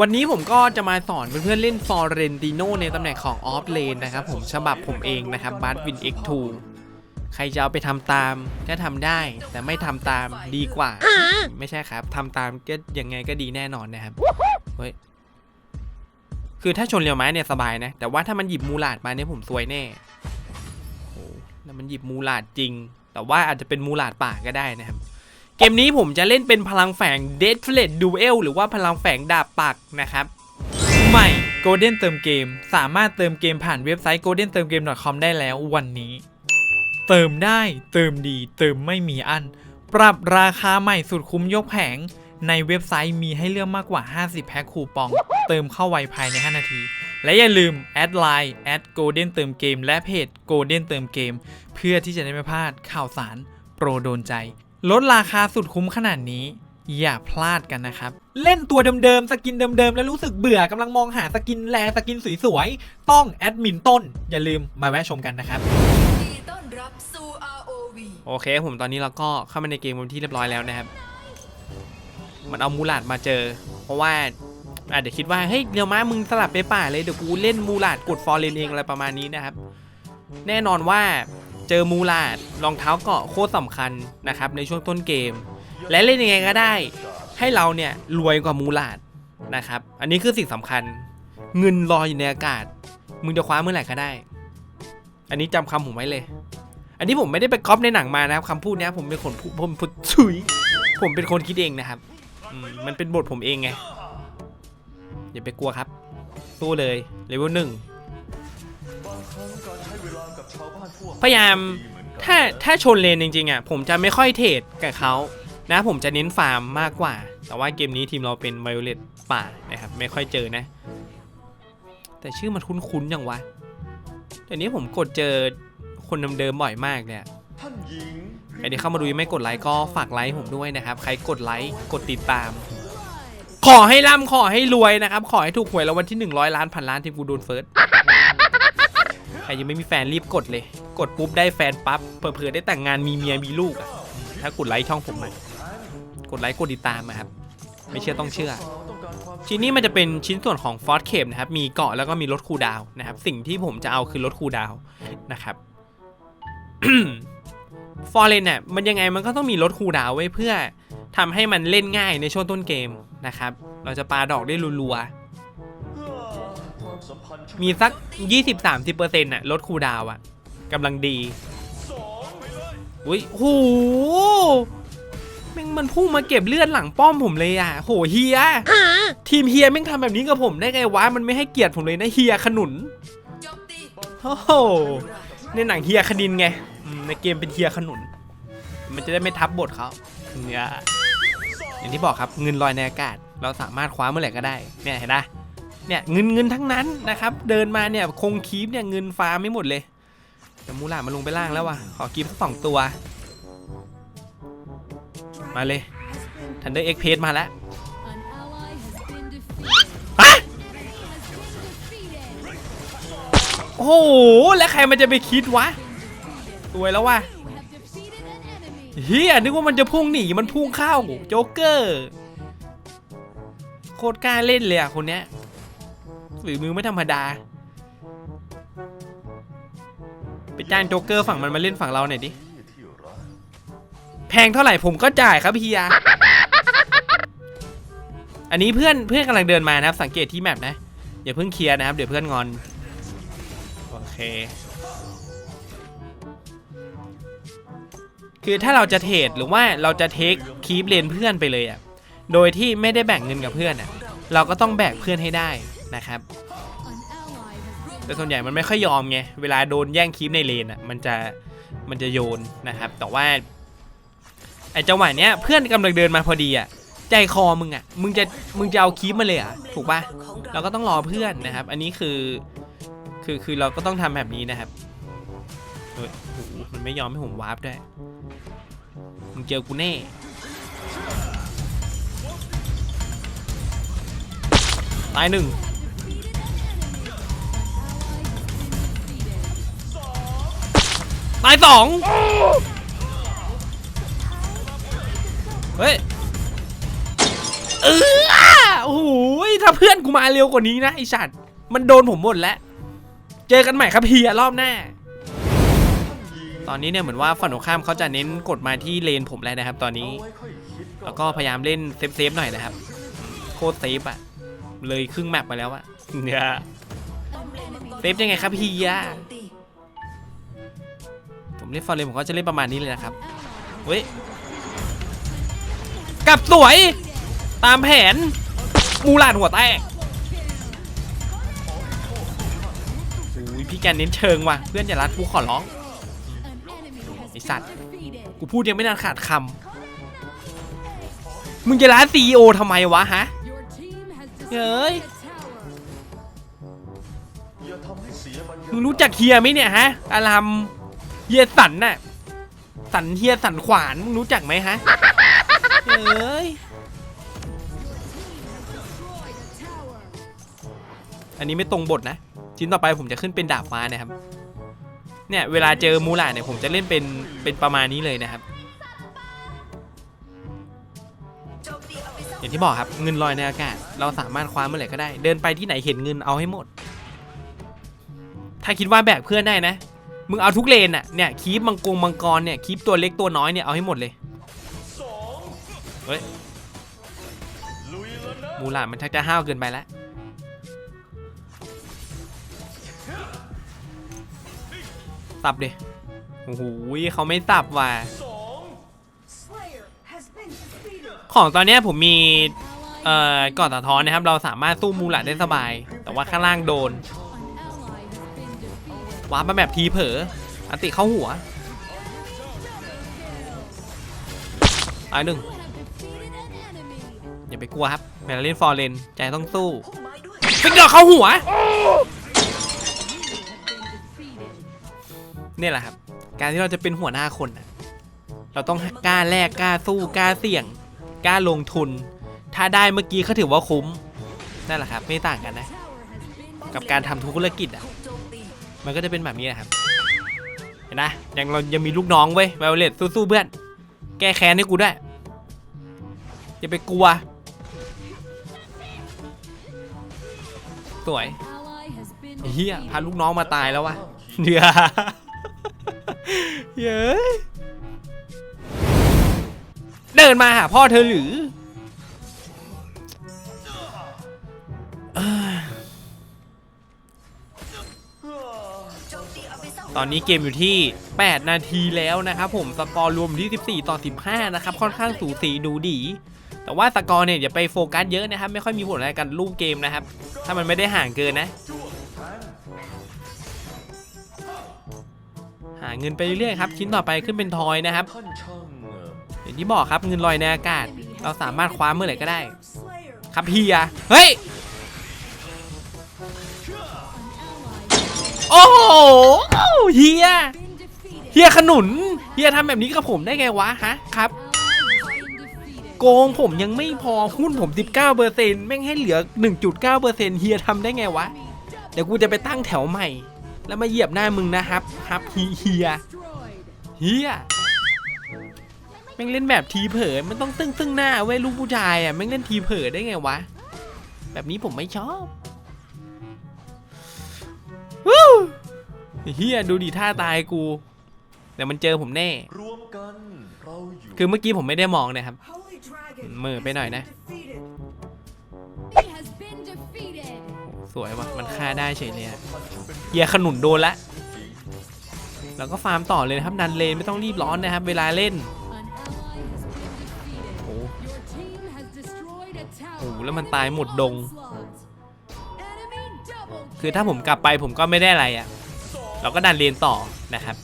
วันนี้ผมก็จะมาสอนเพื่อนๆเล่นฟอร์เรนติโนในตำแหน่งของออฟเลนนะครับผมฉบับผมเองนะครับบัตวิน X2 ใครจะเอาไปทำตามก็ทำได้ แต่ไม่ทำตามดีกว่า ไม่ใช่ครับทำตามก็ยังไงก็ดีแน่นอนนะครับเฮ้ยคือถ้าชนเรียวไม้เนี่ยสบายนะ แต่ว่าถ้ามันหยิบมูลาดมาเนี่ยผมซวยแน่โอ้แล้วมันหยิบมูลาดจริง แต่ว่าอาจจะเป็นมูลาดป่าก็ได้นะครับ เกมนี้ผมจะเล่นเป็นพลังแฝง Dead f l e t Duel หรือว่าพลังแฝงดาบปักนะครับ ใหม่ Golden เติมเกม สามารถเติมเกมผ่านเว็บไซต์ golden เติมเกม .com ได้แล้ววันนี้ เติมได้เติมดีเติมไม่มีอัน ปรับราคาใหม่สุดคุ้มยกแผง ในเว็บไซต์มีให้เลือกมากกว่า 50 แพ็คคูปอง เติมเข้าไวภายใน 5 นาที และอย่าลืมแอดไลน์แอด golden เติมเกม และเพจ golden เติมเกม เพื่อที่จะได้ไม่พลาดข่าวสารโปรโดนใจ ลดราคาสุดคุ้มขนาดนี้ อย่าพลาดกันนะครับ เล่นตัวเดิมๆ สกินเดิมๆ แล้วรู้สึกเบื่อกำลังมองหาสกินแลสกินสวยๆ ต้องแอดมินต้น อย่าลืมมาแวะชมกันนะครับยินดีต้อนรับสู่ ROV โอเคผมตอนนี้เราก็เข้ามาในเกมเป็นที่เรียบร้อยแล้วนะครับ มันเอามูลาดมาเจอ เพราะว่าอาจจะคิดว่า เฮ้ยเดี๋ยวมามึงสลับไปป่าเลย เดี๋ยวกูเล่นมูลาดกดฟอร์เรนเองอะไรประมาณนี้นะครับ แน่นอนว่า เจอมูลาดรองเท้าเกาะโคตรสำคัญนะครับในช่วงต้นเกม และเล่นยังไงก็ได้ ให้เราเนี่ยรวยกว่ามูลาดนะครับอันนี้คือสิ่งสำคัญ เงินลอยอยู่ในอากาศ มึงจะคว้าเมื่อไหร่ก็ได้ อันนี้จำคำผมไว้เลย อันนี้ผมไม่ได้ไปก๊อปในหนังมานะครับคำพูดนี้ผมเป็นคนผมพูดชุยผมเป็นคนคิดเองนะครับมมันเป็นบทผมเองไงอย่าไปกลัวครับสู้เลยเลเวลหนึ่ง พยายามถ้าถ้าชนเลนจริงๆอะผมจะไม่ค่อยเทรดกับเขานะผมจะเน้นฟาร์มมากกว่า แต่ว่าเกมนี้ทีมเราเป็นไวโอเลตป่านะครับไม่ค่อยเจอนะ แต่ชื่อมันคุ้นๆอย่างวะแต่นี้ผมกดเจอคนเดิมๆบ่อยมากเนี่ยท่านหญิงใครที่เข้ามาดูยังไม่กดไลค์ก็ฝากไลค์ผมด้วยนะครับ ใครกดไลค์กดติดตาม ขอให้ร่ำขอให้รวยนะครับ ขอให้ถูกหวยรางวัลที่ 100 ล้านพันล้านทีมกูโดนเฟิร์สใค รยังไม่มีแฟนรีบกดเลย กดปุ๊บได้แฟนปั๊บเผื่อๆได้แต่งงานมีเมียมีลูกอะถ้ากดไลค์ช่องผมมากดไลค์กดติดตามอะครับ ไม่เชื่อต้องเชื่อ ชิ้นนี้มันจะเป็นชิ้นส่วนของฟอสเคมนะครับ มีเกาะแล้วก็มีรถคูดาวนะครับ สิ่งที่ผมจะเอาคือรถคูดาวนะครับฟอร์เรนเนี่ยมันยังไงมันก็ต้องมีรถคูดาวไว้เพื่อทำให้มันเล่นง่ายในช่วงต้นเกมนะครับ เราจะปาดอกได้รัว มสัมพันธ์ๆมีสัก 20-30%น่ะรถคูดาวอะกำลังดีสองไปเลยอุ้ยโหแม่งมันพุ่งมาเก็บเลือดหลังป้อมผมเลยอะโหเฮียทีมเฮียแม่งทำแบบนี้กับผมได้ไงวะมันไม่ให้เกียรติผมเลยนะเฮียขนุนโอ้โหในหนังเฮียคดินไงในเกมเป็นเฮียขนุน มันจะได้ไม่ทับบทเขาเนี่ยอย่างที่บอกครับเงินลอยในอากาศ เราสามารถคว้าเมื่อไหร่ก็ได้เนี่ยเห็นไหม เนี่ยเงินเงินทั้งนั้นนะครับ เดินมาเนี่ยคงคีปเนี่ยเงินฟ้าไม่หมดเลยแต่มูลามาลงไปล่างแล้ววะขอกีบสักสองตัว มาเลยทันเดอร์เอ็กเพสมาแล้วฮะโอ้โหแล้วใครมันจะไปคิดวะสวยแล้ววะเฮียนึกว่ามันจะพุ่งหนีมันพุ่งเข้าโจ๊กเกอร์โคตรกล้าเล่นเลยอะคนเนี้ย ฝีมือไม่ธรรมดา ไปจ้างโจ๊กเกอร์ฝั่งมันมาเล่นฝั่งเราหน่อยดิ แพงเท่าไหร่ผมก็จ่ายครับเฮียาอันนี้เพื่อนเพื่อนกำลังเดินมานะครับ สังเกตที่แมปนะ อย่าเพิ่งเคลียร์นะครับ เดี๋ยวเพื่อนงอน โอเค คือถ้าเราจะเทรดหรือว่าเราจะเทคคีปเลนเพื่อนไปเลยอะ่ะโดยที่ไม่ได้แบ่งเงินกับเพื่อนอะ่ะเราก็ต้องแบกเพื่อนให้ได้ นะครับ An ally has been แต่ส่วนใหญ่มันไม่ค่อยยอมไง เวลาโดนแย่งคีปในเลนอะ มันจะ มันจะโยนนะครับ แต่ว่าไอ้จังหวะเนี้ยเพื่อนกำลังเดินมาพอดีอะ ใจคอมึงอะ มึงจะ มึงจะเอาคีปมาเลยอะ ถูกป่ะเราก็ต้องรอเพื่อนนะครับ อันนี้คือ คือ คือเราก็ต้องทำแบบนี้นะครับเฮ้ยโอ้โหมันไม่ยอมให้ผมวาร์ปด้วย มึงเจอกูแน่ตายหนึ่ง ตายสองเฮ้ยเออโอ้โหถ้าเพื่อนกูมาเร็วกว่านี้นะไอสัตว์มันโดนผมหมดแล้ว เจอกันใหม่ครับเฮียรอบหน้า ตอนนี้เนี่ยเหมือนว่าฝั่งตรงข้ามเขาจะเน้นกดมาที่เลนผมแล้วนะครับ ตอนนี้ แล้วก็พยายามเล่นเซฟๆหน่อยนะครับ โคตรเซฟอะเลยครึ่งแมปมาแล้วอะเนี่ยเซฟยังไงครับเฮีย ผมเล่นฟอร์เรนผมก็จะเล่นประมาณนี้เลยนะครับเฮ้ยกลับสวยตามแผนมูลาดหัวแตกโอ้ยพี่แกนเน้นเชิงว่ะเพื่อนอย่ารัดกูขอร้องไอสัตว์กูพูดยังไม่นานขาดคำมึงจะร้านซีโอทำไมวะฮะ Your team has Trời destroyed a tower. อย่าทำให้ยมึงรู้จักเฮียไหมเนี่ยฮะอารัม เฮียสันน่ะ สันเฮียสันขวานมึงรู้จักไหมฮะเอ้ย อันนี้ไม่ตรงบทนะ ชิ้นต่อไปผมจะขึ้นเป็นดาบฟ้านะครับ เนี่ยเวลาเจอมูลาเนี่ยผมจะเล่นเป็นเป็นประมาณนี้เลยนะครับอาไปซ่อมอย่างที่บอกครับเงินลอยในอากาศ เราสามารถคว้าเมื่อไหร่ก็ได้ เดินไปที่ไหนเห็นเงินเอาให้หมด ถ้าคิดว่าแบกเพื่อนได้นะ มึงเอาทุกเลนอะเนี่ยคีบมังกรมังกรเนี่ยคีบตัวเล็กตัวน้อยเนี่ยเอาให้หมดเลยเฮ้ยลุยแล้วนะมูลามันชักจะห้าวเกินไปแล้วสับดิโอ้โหเขาไม่สับว่ะของตอนนี้ผมมีเอ่อก่อนสะท้อนนะครับ เราสามารถสู้มูลาดได้สบาย แต่ว่าข้างล่างโดน วาร์ปมาแบบทีเผลออันติเข้าหัวตายหนึ่งอย่าไปกลัวครับเวลาเล่นฟอร์เรนใจต้องสู้พุ่มไม้ด้วยฟิกดอเข้าหัว นี่แหละครับ การที่เราจะเป็นหัวหน้าคน เราต้องกล้าแลกกล้าสู้กล้าเสี่ยงกล้าลงทุน ถ้าได้เมื่อกี้เขาถือว่าคุ้ม นั่นแหละครับ ไม่ต่างกันนะ กับการทำธุรกิจอะ มันก็จะเป็นแบบนี้นะครับ เห็นนะยังเรายังมีลูกน้องเว้ยไวโอเลตสู้ๆเพื่อน แก้แค้นให้กูด้วยอย่าไปกลัว สวยเฮียพาลูกน้องมาตายแล้ววะเดือเย้เดินมาหาพ่อเธอหรือ ตอนนี้เกมอยู่ที่ 8 นาทีแล้วนะครับผมสกอร์รวมที่ 14 ต่อ 15 นะครับ ค่อนข้างสูสีดูดี แต่ว่าสกอร์เนี่ยอย่าไปโฟกัสเยอะนะครับ ไม่ค่อยมีผลอะไรกันลูกเกมนะครับ ถ้ามันไม่ได้ห่างเกินนะ หาเงินไปเรื่อยๆครับ ชิ้นต่อไปขึ้นเป็นทอยนะครับเอ่ออย่างที่บอกครับเงินลอยในอากาศ เราสามารถคว้าเมื่อไหร่ก็ได้ ครับเฮียเฮ้ย โอ้โหเฮียเฮียขนุนเฮียทำแบบนี้กับผมได้ไงวะฮะครับ โกงผมยังไม่พอหุ้นผม 19เปอร์เซ็นต์แม่งให้เหลือ 1.9เปอร์เซ็นต์เฮียทำได้ไงวะ เดี๋ยวกูจะไปตั้งแถวใหม่ แล้วมาเหยียบหน้ามึงนะครับครับเฮียเฮียแม่งเล่นแบบทีเผลอมันต้องตึ้งตึ้งหน้าเว้ยลูกผู้ชายอะแม่งเล่นทีเผลอได้ไงวะ แบบนี้ผมไม่ชอบ เฮียดูดิท่าตายกูเดี๋ยวมันเจอผมแน่ รวมกันเราอยู่คือเมื่อกี้ผมไม่ได้มองนะครับ Holy Dragon มือไปหน่อยนะ defeated He has been defeated. สวยว่ะ มันฆ่าได้เฉยเลยอะเฮียขนุนโดนละ แล้วก็ฟาร์มต่อเลยนะครับ นันเลนไม่ต้องรีบร้อนนะครับ เวลาเล่น An ally has been defeated. โอ้ Your team has destroyed a โอ้ tower. แล้วมันตายหมดดง Onslaught. Enemy double คือถ้าผมกลับไปผมก็ไม่ได้อะไรอะ่ะ เราก็ดันเลนต่อนะครับ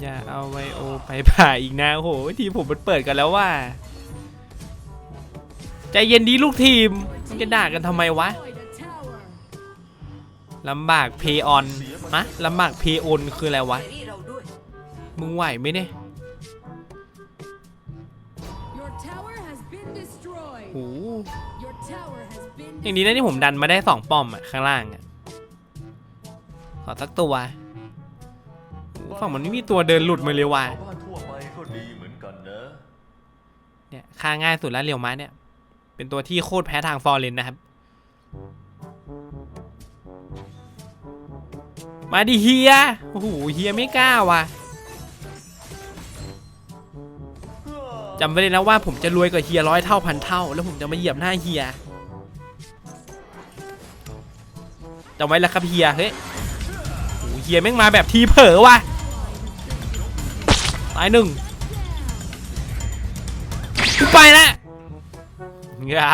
อย่าเอาไวโอไปผ่าอีกนะโอ้โหทีผมมันเปิดกันแล้วว่าใจเย็นดีลูกทีมมันจะด่ากันทำไมวะลำบากเพย์ออนมะลำบากเพย์ออนคืออะไรวะ มึงไหวไหมเนี่ย อย่างนี้นะที่ผมดันมาได้สองป้อมอะข้างล่างอะขอสักตัวโอ้โหฝั่งมันไม่มีตัวเดินหลุดมาเลยว่ะชาวบ้านทั่วไปก็ดีเหมือนกันนะเนี่ยฆ่าง่ายสุดแล้วเรียวมะเนี่ย เป็นตัวที่โคตรแพ้ทางฟอร์เรนนะครับ มาดิเฮียโอ้โหเฮียไม่กล้าว่ะจำไว้เลยนะว่าผมจะรวยกว่าเฮียร้อยเท่าพันเท่า แล้วผมจะมาเหยียบหน้าเฮีย จำไว้แล้วครับเฮียเฮ้ยโอ้เฮียแม่งมาแบบทีเผลอว่ะตายหนึ่งไปละงา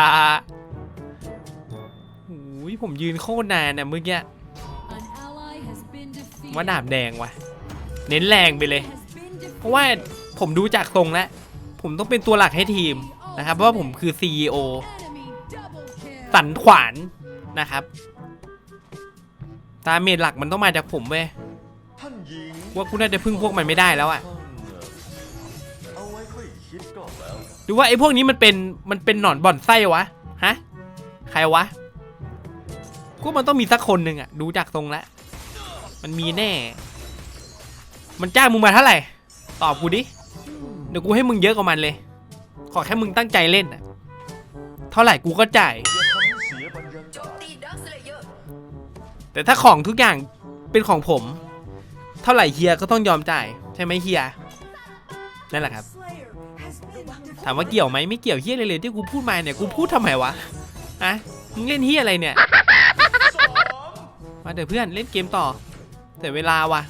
โอ้ยผมยืนโคตรนานน่ะเมื่อกี้ว่าดาบแดงว่ะ เน้นแรงไปเลย เพราะว่าผมดูจากทรงแล้ว ผมต้องเป็นตัวหลักให้ทีมนะครับเพราะว่าผมคือ CEO สันขวานนะครับ ตาเมจหลักมันต้องมาจากผมเว้ยท่านหญิงว่ากูน่าจะพึ่งพวกมันไม่ได้แล้วอะท่านเอ่อเอาไว้ค่อยคิดก่อนแล้วหรือว่าไอ้พวกนี้มันเป็นมันเป็นหนอนบ่อนไส้วะฮะใครวะกูว่ามันต้องมีสักคนหนึ่งอะดูจากทรงแล้วมันมีแน่ มันจ้างมึงมาเท่าไหร่ตอบกูดิเดี๋ยวกูให้มึงเยอะกว่ามันเลย ขอแค่มึงตั้งใจเล่นอะเท่าไหร่กูก็จ่าย แต่ถ้าของทุกอย่างเป็นของผม เท่าไหร่เฮียก็ต้องยอมจ่ายใช่ไหมเฮียนั่นแหละครับ ถามว่าเกี่ยวไหมไม่เกี่ยวเฮียเลยเลยที่กูพูดมาเนี่ยกูพูดทำไมวะอะมึงเล่นเฮียอะไรเนี่ยมาเดี๋ยวเพื่อนเล่นเกมต่อ แต่เวลาวะ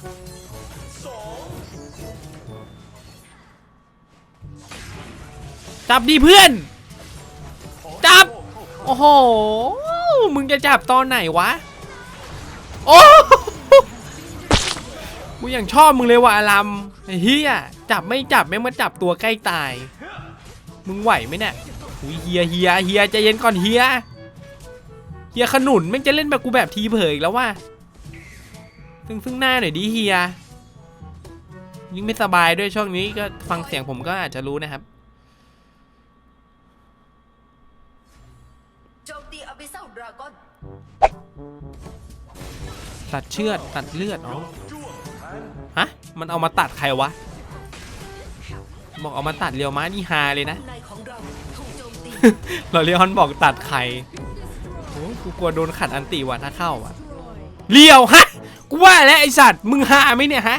จับดีเพื่อน จับ โอ้โห มึงจะจับตอนไหนวะ โอ้กูยังชอบมึงเลยว่ะอารัมไอ้เฮียจับไม่จับไม่งมาจับตัวใกล้ตาย มึงไหวไหมเนี่ยอุ๊ยเฮียเฮียเฮียใจเย็นก่อนเฮียเฮียขนุนแม่งจะเล่นแบบกูแบบทีเผยอีกแล้วว่ะซึ่งซึ่งหน้าหน่อยดิเฮียยิ่งไม่สบายด้วยช่วงนี้ก็ฟังเสียงผมก็อาจจะรู้นะครับโจมตีอบิเซลดราก้อน ตัดเชือดตัดเลือดอ๋อฮะ มันเอามาตัดใครวะ บอกเอามาตัดเรียวม้านี่ฮาเลยนะในของเราถูกโจมตีเราเรียอนบอกตัดใครโอ้ยกูกลัวโดนขัดอันติว่ะถ้าเข้าอะเลียวฮะ กูว่าแล้วไอสัตว์มึงหาไหมเนี่ยฮะ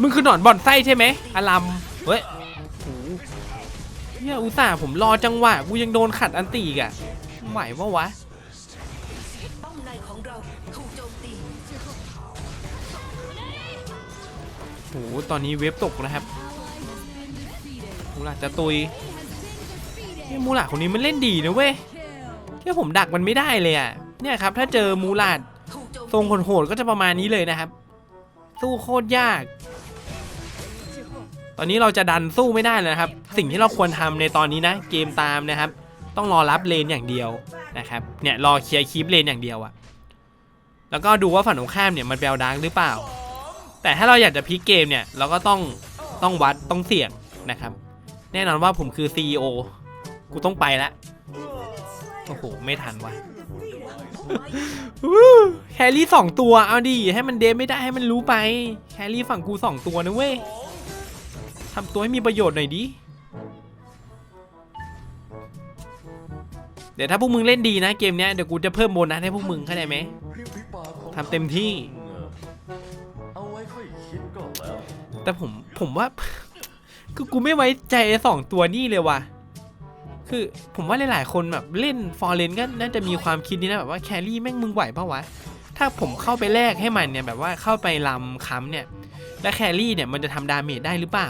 มึงคือหนอนบ่อนไส้ใช่ไหมอารัมเฮ้ยโอ้โหเนี่ยอุตส่าห์ผมรอจังหวะ กูยังโดนขัดอันติอีกอะไหวปะวะ โอ้โหตอนนี้เว็บตกนะครับมูหลาดจะตุยเนี่ยมูหลาดคนนี้มันเล่นดีนะเว้ย Kill. ที่ผมดักมันไม่ได้เลยอะเนี่ยครับ ถ้าเจอมูหลาดทรงโหดก็จะประมาณนี้เลยนะครับ สู้โคตรยาก ตอนนี้เราจะดันสู้ไม่ได้เลยครับ สิ่งที่เราควรทำในตอนนี้นะ เกมตามนะครับ ต้องรอรับเลนอย่างเดียวนะครับ เนี่ยรอเคลียร์คีปเลนอย่างเดียวอะแล้วก็ดูว่าฝั่งตรงข้ามเนี่ยมันแปลดาร์กหรือเปล่า แต่ถ้าเราอยากจะพลิกเกมเนี่ย เราก็ต้องต้องวัดต้องเสี่ยงนะครับ แน่นอนว่าผมคือ CEO กูต้องไปละโอ้โห ไม่ทันว่ะวู้แครี่สองตัว เอาดิ ให้มันเดฟไม่ได้ให้มันรู้ไป แครี่ฝั่งกูสองตัวนะเว้ยทำตัวให้มีประโยชน์หน่อยดิ เดี๋ยวถ้าพวกมึงเล่นดีนะเกมเนี้ยเดี๋ยวกูจะเพิ่มโบนัสให้พวกมึงเข้าใจไหมทำเต็มที่ แต่ผมผมว่า คือกูไม่ไว้ใจสองตัวนี่เลยว่ะคือผมว่าหลายๆคนแบบเล่นฟอร์เรนก็น่าจะมีความคิดนี้นะแบบว่าแครี่แม่งมึงไหวปะวะ ถ้าผมเข้าไปแลกให้มันเนี่ยแบบว่าเข้าไปลำค้ำเนี่ย แล้วแครี่เนี่ยมันจะทำดาเมจได้หรือเปล่า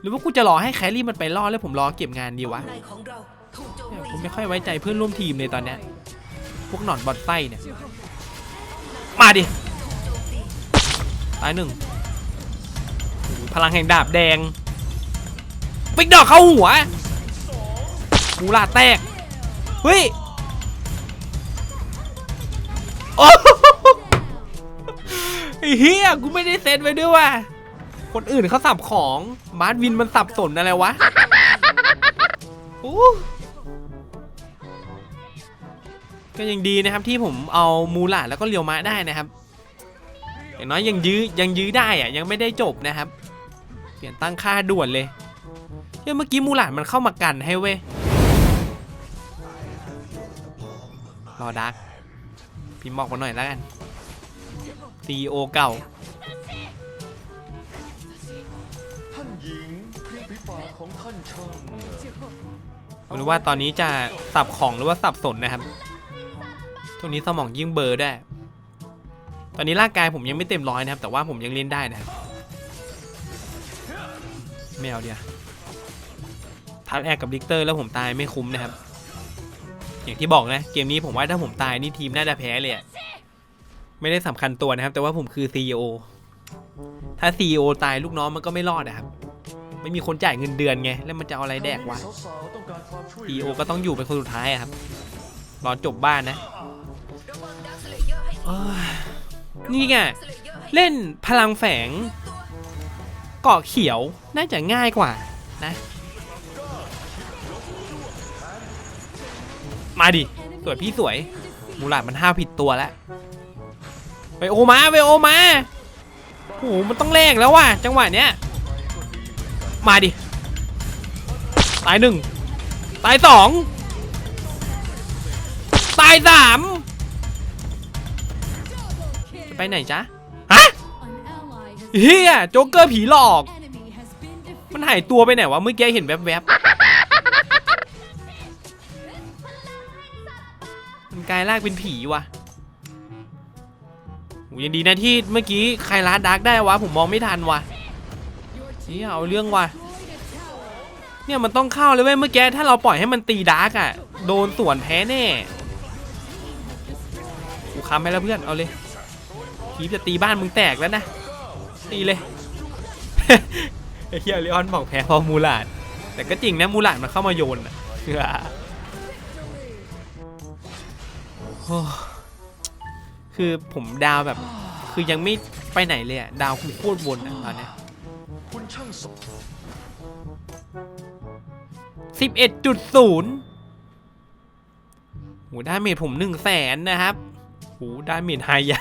หรือว่ากูจะรอให้แครี่มันไปล่อแล้วผมรอเก็บงานดีวะผมไม่ค่อยไว้ใจเพื่อนร่วมทีมเลยตอนเนี้ยพวกหนอนบอดไส้เนี่ย มาดิตายหนึ่ง พลังแห่งดาบแดงปิกดอกเข้าหัวมูลาแตกเฮ้ยโอ้โหเฮียกูไม่ได้เซตไว้ด้วยว่ะคนอื่นเขาสับของบาสวินมันสับสนอะไรวะโอ้ก็ยังดีนะครับที่ผมเอามูลาแล้วก็เลียวมะได้นะครับ อย่างน้อยยังยื้อยังยื้อได้อะยังไม่ได้จบนะครับ เปลี่ยนตั้งค่าด่วนเลยเฮ้ยเมื่อกี้มูหลานมันเข้ามากันให้เว้ยรอดักพิมพ์บอกมาหน่อยแล้วกัน CEO เก่าท่านหญิงพริ้งฝีปาของท่านช่างไม่รู้ว่าตอนนี้จะสับของหรือว่าสับสนนะครับ ช่วงนี้สมองยิ่งเบอร์ได้ อนนี้ร่างกายผมยังไม่เต็มร้อยนะครับ แต่ว่าผมยังเล่นได้นะครับไม่เอาเดียวทัดแอร์กับลิกเตอร์แล้วผมตายไม่คุ้มนะครับ อย่างที่บอกนะ เกมนี้ผมว่าถ้าผมตายนี่ทีมน่าจะแพ้เลยอะไม่ได้สำคัญตัวนะครับ แต่ว่าผมคือ CEO ถ้า CEO ตายลูกน้องมันก็ไม่รอดนะครับ ไม่มีคนจ่ายเงินเดือนไง แล้วมันจะเอาอะไรแดกวะสาวๆต้องการความช่วยเหซีลืโอก็ต้องอยู่เป็นคนสุดท้ายครับ รอจบบ้านนะ นี่ไงเล่นพลังแฝงเกาะเขียวน่าจะง่ายกว่านะมาดิสวยพี่สวยมูลาดมันห้าผิดตัวแล้วไปโอมาไปโอมาโอ้โหมันต้องแลกแล้วว่ะจังหวะเนี้ยมาดิตายหนึ่งตายสองตายสาม ไปไหนจ๊ะฮะ An ally has เฮียโจ๊กเกอร์ผีหลอก enemy has been defeated. มันหายตัวไปไหนวะเมื่อกี้เห็นแวบๆมันกลายร่างเป็นผีว่ะโหยังดีนะที่เมื่อกี้ใครล้าดาร์กได้วะผมมองไม่ทันว่ะ Your นี่ team เอาเรื่องว่ะ destroyed a tower. เนี่ยมันต้องเข้าเลยเว้ยเมื่อกี้ถ้าเราปล่อยให้มันตีดาร์กอะโดนสวนแพ้แน่กูค้ำให้แล้วเพื่อนเอาเลย คีบจะตีบ้านมึงแตกแล้วนะ ตีเลยไอ้เฮียเลออนบอกแพ้เพราะมูลาด แต่ก็จริงนะมูลาดมันเข้ามาโยนอะโอ้คือผมดาวแบบ คือยังไม่ไปไหนเลยอะดาวคือโคตรวนอะตอนนี้คุณช่างสมสิบเอ็ดจุดศูนย์โหดาเมจผมหนึ่งแสนนะครับ หดาเมจไฮยา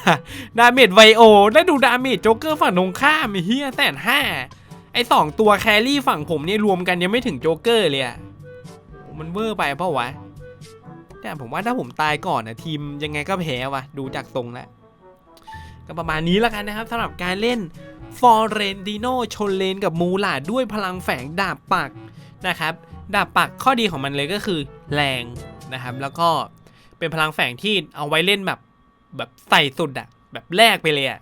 ดาเมจไวโอ ได้ดูดาเมจโจ๊กเกอร์ฝั่งตรงข้ามเฮียแสนห้าไอสองตัวแครี่ฝั่งผมเนี่ยรวมกันยังไม่ถึงโจ๊กเกอร์เลยอะมันเวอร์ไปเปล่าวะแต่ผมว่าถ้าผมตายก่อนนะทีมยังไงก็แพ้วะดูจากตรงแล้วก็ประมาณนี้แล้วกันนะครับสำหรับการเล่นฟอร์เรนดิโนชนเลนกับมูลาดด้วยพลังแฝงดาบปักนะครับ ดาบปักข้อดีของมันเลยก็คือแรงนะครับ แล้วก็เป็นพลังแฝงที่เอาไว้เล่นแบบ แบบใส่สุดอะแบบแรกไปเลยอะ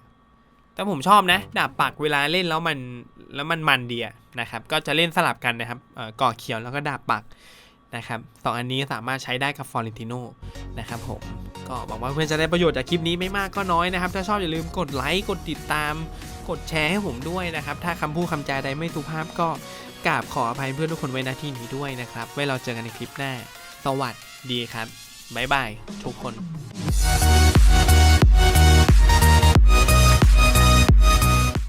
แต่ผมชอบนะ ดาบปักเวลาเล่นแล้วมันแล้วมันมันดีอะนะครับ ก็จะเล่นสลับกันนะครับก่อเขียวแล้วก็ดาบปักนะครับสองอันนี้สามารถใช้ได้กับฟอร์เรนติโนนะครับผมก็หวังว่าเพื่อนจะได้ประโยชน์จากคลิปนี้ไม่มากก็น้อยนะครับ ถ้าชอบอย่าลืมกดไลค์กดติดตาม กดแชร์ให้ผมด้วยนะครับ ถ้าคำพูดคำจาใดไม่สุภาพก็กราบขออภัยเพื่อนทุกคนไว้ณที่นี้ด้วยนะครับ ไว้เราเจอกันในคลิปหน้า สวัสดีครับ บ๊ายบายทุกคน